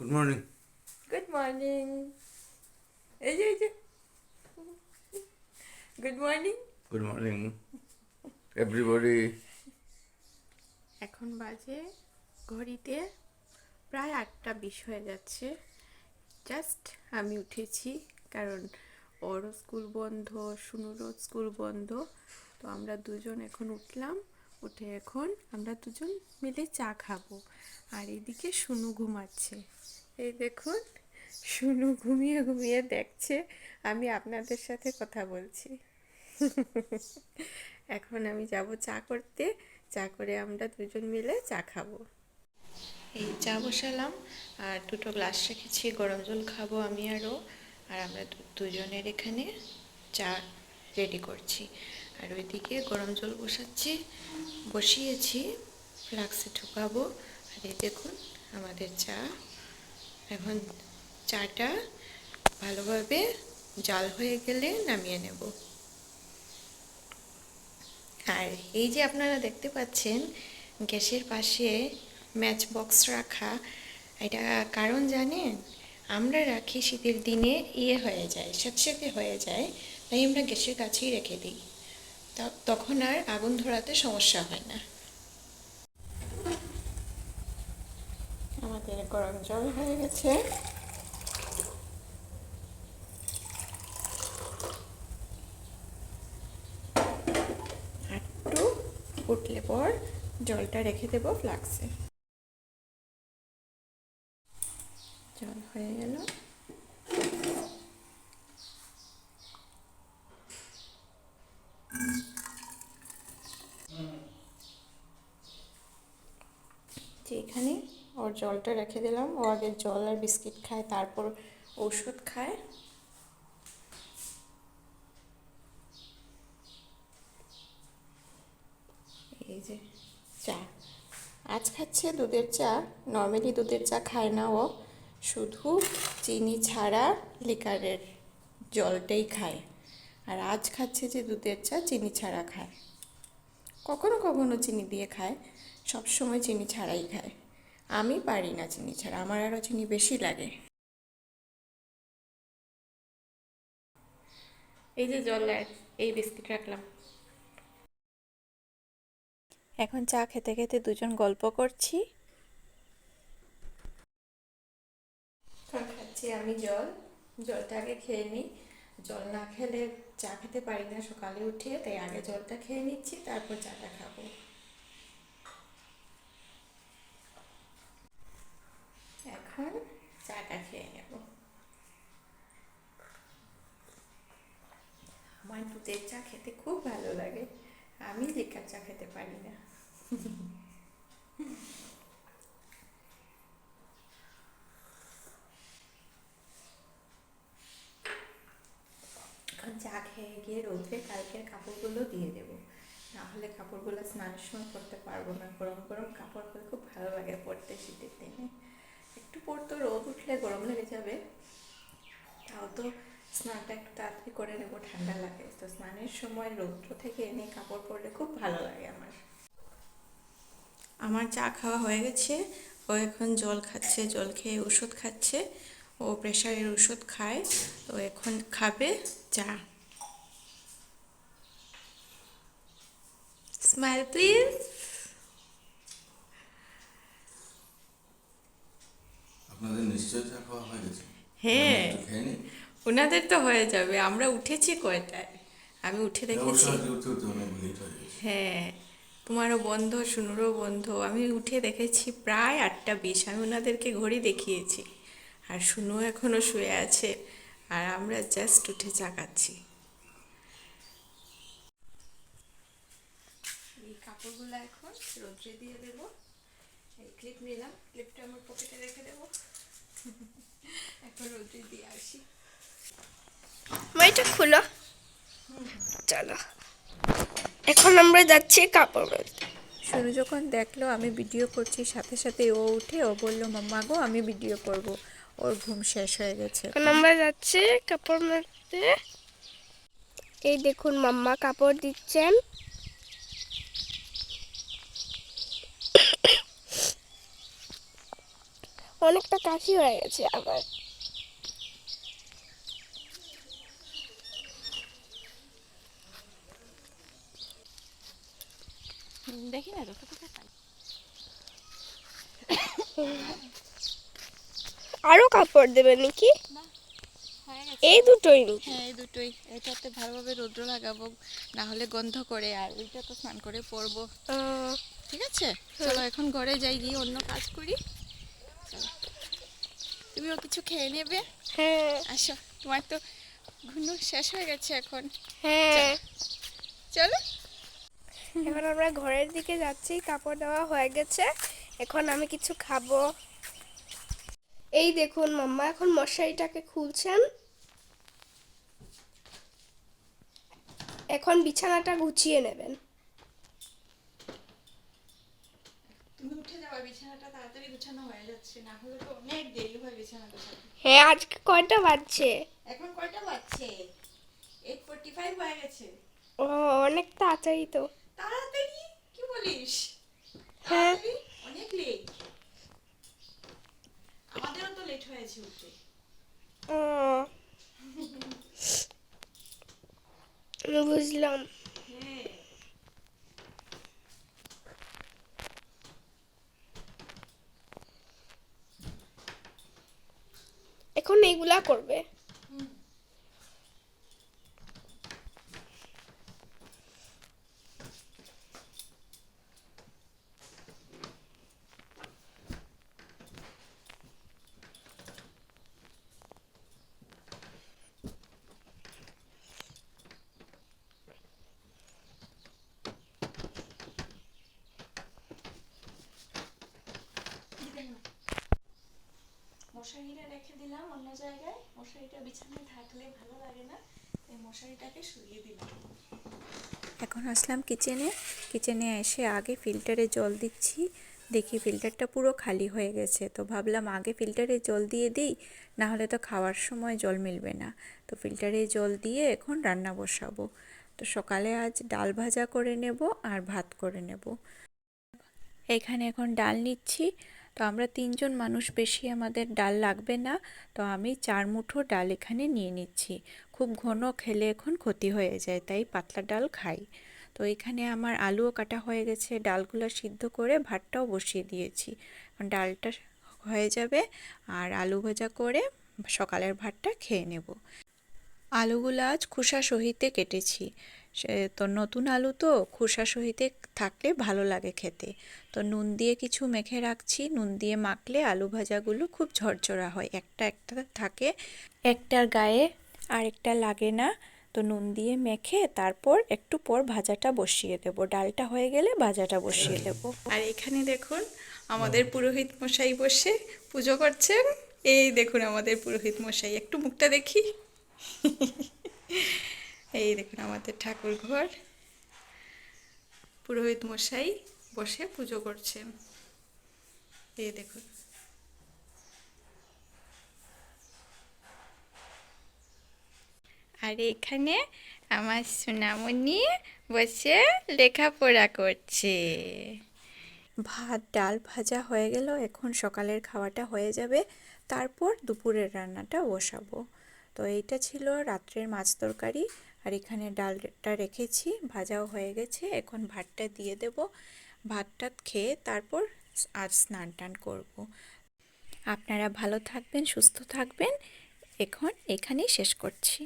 Good morning good morning এই যে এই যে good morning good morning everybody এখন বাজে ঘড়িতে প্রায় আটটা বিশ হয়ে যাচ্ছে। জাস্ট আমি উঠেছি কারণ ওরও স্কুল বন্ধ সুনুরও স্কুল বন্ধ তো আমরা দুজন এখন উঠলাম। উঠে এখন আমরা দুজন মিলে চা খাব। আর এদিকে সুনু ঘুমাচ্ছে। এই দেখুন সুনু ঘুমিয়ে ঘুমিয়ে দেখছে, আমি আপনাদের সাথে কথা বলছি। এখন আমি যাব চা করতে, চা করে আমরা দুজন মিলে চা খাব। এই চা বসালাম, আর দুটো গ্লাস রেখেছি, গরম জল খাব আমি আরও। আর আমরা দুজনের এখানে চা রেডি করছি। আর ওইদিকে গরম জল বসাচ্ছি। বসিয়েছি ফ্লাক্সে ঢুকাবো। আর এই দেখুন, আমাদের চা। এখন চাটা ভালোভাবে জাল হয়ে গেলে নামিয়ে নেব। আর এই যে আপনারা দেখতে পাচ্ছেন, গ্যাসের পাশে ম্যাচ বক্স রাখা, এটা কারণ জানেন? আমরা রাখি শীতের দিনে ইয়ে হয়ে যায় স্যাঁতস্যাঁতে হয়ে যায়, তাই আমরা গ্যাসের কাছেই রেখে দিই। তখন আর আগুন ধরাতে সমস্যা হয় না। আমাদের গরম জল হয়ে গেছে। একটু ফুটলে পর জলটা রেখে দেব ফ্লাক্সে। জল হয়ে গেল। যে এখানে ওর জলটা রেখে দিলাম। ও আগে জল আর বিস্কিট খায়, তারপর ওষুধ খায়। এই যে চা। আজ খাচ্ছে দুধের চা। নর্মালি দুধের চা খায় না ও। শুধু চিনি ছাড়া লিকারের জলটাই খায়। আর আজ খাচ্ছে যে দুধের চা, চিনি ছাড়া খায়। কখনো কখনো চিনি দিয়ে খায়। সব সময় চিনি ছাড়াই খায়। আমি পারি না চিনি ছাড়া আমার আরও চিনি বেশি লাগে। এই যে জল এই বিস্কিট রাখলাম। এখন চা খেতে খেতে দুজন গল্প করছি। খাচ্ছি আমি জল। জলটা আগে খেয়ে নিই। জল না খেলে চা খেতে পারি না সকালে উঠে তাই আগে জলটা খেয়ে নিচ্ছি তারপর চাটা খাব। এখন চাটা খেয়ে নেব। আমার দুধের চা খেতে খুব ভালো লাগে। আমি লিকার চা খেতে পারি না। চা খেয়ে গিয়ে রোদ্রে কালকের কাপড়গুলো দিয়ে দেবো। না হলে কাপড়গুলো স্নানের সময় পরতে পারব না। গরম গরম কাপড় পরে খুব ভালো লাগে পরতে শীতের দিনে। একটু পরতো রোদ উঠলে গরম লেগে যাবে। তাও তো স্নানটা একটু তাড়াতাড়ি করে নেব, ঠান্ডা লাগে। তো স্নানের সময় রৌদ্র থেকে এনে কাপড় পরলে খুব ভালো লাগে আমার। আমার চা খাওয়া হয়ে গেছে। ও এখন জল খাচ্ছে, জল খেয়ে ওষুধ খাচ্ছে। ও প্রেশারের ওষুধ খায়। তো এখন খাবে চা। Smile please. আপনাদের নিশ্চয় চা খাওয়া হয়ে গেছে। হ্যাঁ। ওনাদের তো হয়ে যাবে আমরা উঠেছি কয়টায়? আমি উঠে দেখেছি। হয়ে হ্যাঁ তোমারও বন্ধ শুনুরও বন্ধ। আমি উঠে দেখেছি প্রায় আটটা বিশ। আমি ওনাদেরকে ঘড়ি দেখিয়েছি। আর শুনু এখনও শুয়ে আছে। আর আমরা জাস্ট উঠে চাকাচ্ছি। এই কাপড়গুলো এখন রোদ্রে দিয়ে দেবো। এই ক্লিপ নিলাম। ক্লিপটা আমার পকেটে রেখে দেবো। এখন রোদ্রে দিয়ে আসি। এটা খুলো। চলো। এখন আমরা যাচ্ছি কাপড় বলতে। শুরু যখন দেখল আমি ভিডিও করছি সাথে সাথে ও উঠে ও বলল মাম্মা গো আমি ভিডিও করব। ওর ঘুম শেষ হয়ে গেছে। এখন আমরা যাচ্ছি কাপড় মারতে। এই দেখুন মাম্মা কাপড় দিচ্ছেন। অনেকটা কাশি হয়ে গেছে আমার। দেখি না আরও কাপড় দেবে নাকি? হয়ে এই দুটোই হ্যাঁ এই দুটোই। এটাতে ভালোভাবে রৌদ্র লাগাবো না হলে গন্ধ করে আর ওইটা তো স্নান করে পরবো। ঠিক আছে? চলো এখন ঘরে যাই গিয়ে অন্য কাজ করি। তুমিও কিছু খেয়ে নেবে? হ্যাঁ। আসো তোমার তো ঘুনু শেষ হয়ে গেছে এখন। হ্যাঁ। চলো। এখন আমরা ঘরের দিকে যাচ্ছি কাপড় দেওয়া হয়ে গেছে এখন আমি কিছু খাব। এই দেখুন মাম্মা এখন মশারিটাকে খুলছেন। এখন বিছানাটা গুছিয়ে নেবেন। তুমি উঠে বিছানাটা তাড়াতাড়ি গুছানো হয়ে যাচ্ছে। না হলে তো অনেক দেরি হয় বিছানা গোছাতে হ্যাঁ আজকে কয়টা বাজছে? এখন কয়টা বাজছে? এইট ফোর্টি ফাইভ হয়ে গেছে। ও অনেক তাড়াতাড়ি তো। তাড়াতাড়ি? কি বলিস? হ্যাঁ। অনেক লেট আমাদেরও তো লেট হয়েছে উঠতে। ও। বুঝলাম। এখন এইগুলা করবে মশারিটা রেখে দিলাম অন্য জায়গায় মশারিটা বিছানায় থাকলে ভালো লাগে না এই মশারিটাকে সরিয়ে দিলাম। এখন আসলাম কিচেনে কিচেনে এসে আগে ফিল্টারে জল দিচ্ছি, দেখি ফিল্টারটা পুরো খালি হয়ে গেছে। তো ভাবলাম আগে ফিল্টারে জল দিয়ে দিই, নাহলে তো খাওয়ার সময় জল মিলবে না। তো ফিল্টারে জল দিয়ে এখন রান্না বসাবো। তো সকালে আজ ডাল ভাজা করে নেব আর ভাত করে নেব। এখানে এখন ডাল নিচ্ছি। তো আমরা তিনজন মানুষ বেশি আমাদের ডাল লাগবে না, তো আমি চার মুঠো ডাল এখানে নিয়ে নিচ্ছি। খুব ঘন খেলে এখন ক্ষতি হয়ে যায়, তাই পাতলা ডাল খাই। তো এখানে আমার আলুও কাটা হয়ে গেছে, ডালগুলো সিদ্ধ করে ভাতটাও বসিয়ে দিয়েছি। ডালটা হয়ে যাবে আর আলু ভাজা করে সকালের ভাতটা খেয়ে নেব। আলুগুলো আজ খোসা সহিতে কেটেছি। সে তো নতুন আলু তো, খোসা সহিতে থাকলে ভালো লাগে খেতে। তো নুন দিয়ে কিছু মেখে রাখছি। নুন দিয়ে মাখলে আলু ভাজাগুলো খুব ঝরঝরা হয়। একটা একটা থাকে, একটার গায়ে আরেকটা লাগে না। তো নুন দিয়ে মেখে তারপর একটু পর ভাজাটা বসিয়ে দেব। ডালটা হয়ে গেলে ভাজাটা বসিয়ে দেব। আর এখানে দেখুন, আমাদের পুরোহিত মশাই বসে পুজো করছেন। এই দেখুন আমাদের পুরোহিত মশাই। একটু মুখটা দেখি। এই দেখুন আমাদের ঠাকুর ঘর। পুরোহিত মশাই বসে পুজো করছেন এই দেখুন। আর এখানে আমার সোনামণি বসে লেখাপড়া করছে। ভাত, ডাল ভাজা হয়ে গেল। এখন সকালের খাওয়াটা হয়ে যাবে। তারপর দুপুরের রান্নাটা বসাবো। তো এইটা ছিল রাত্রের মাছ তরকারি। আর এখানে ডালটা রেখেছি, ভাজাও হয়ে গেছে। এখন ভাতটা দিয়ে দেব। ভাতটা খেয়ে তারপর আজ স্নান টান করব। আপনারা ভালো থাকবেন, সুস্থ থাকবেন। এখন এখানেই শেষ করছি।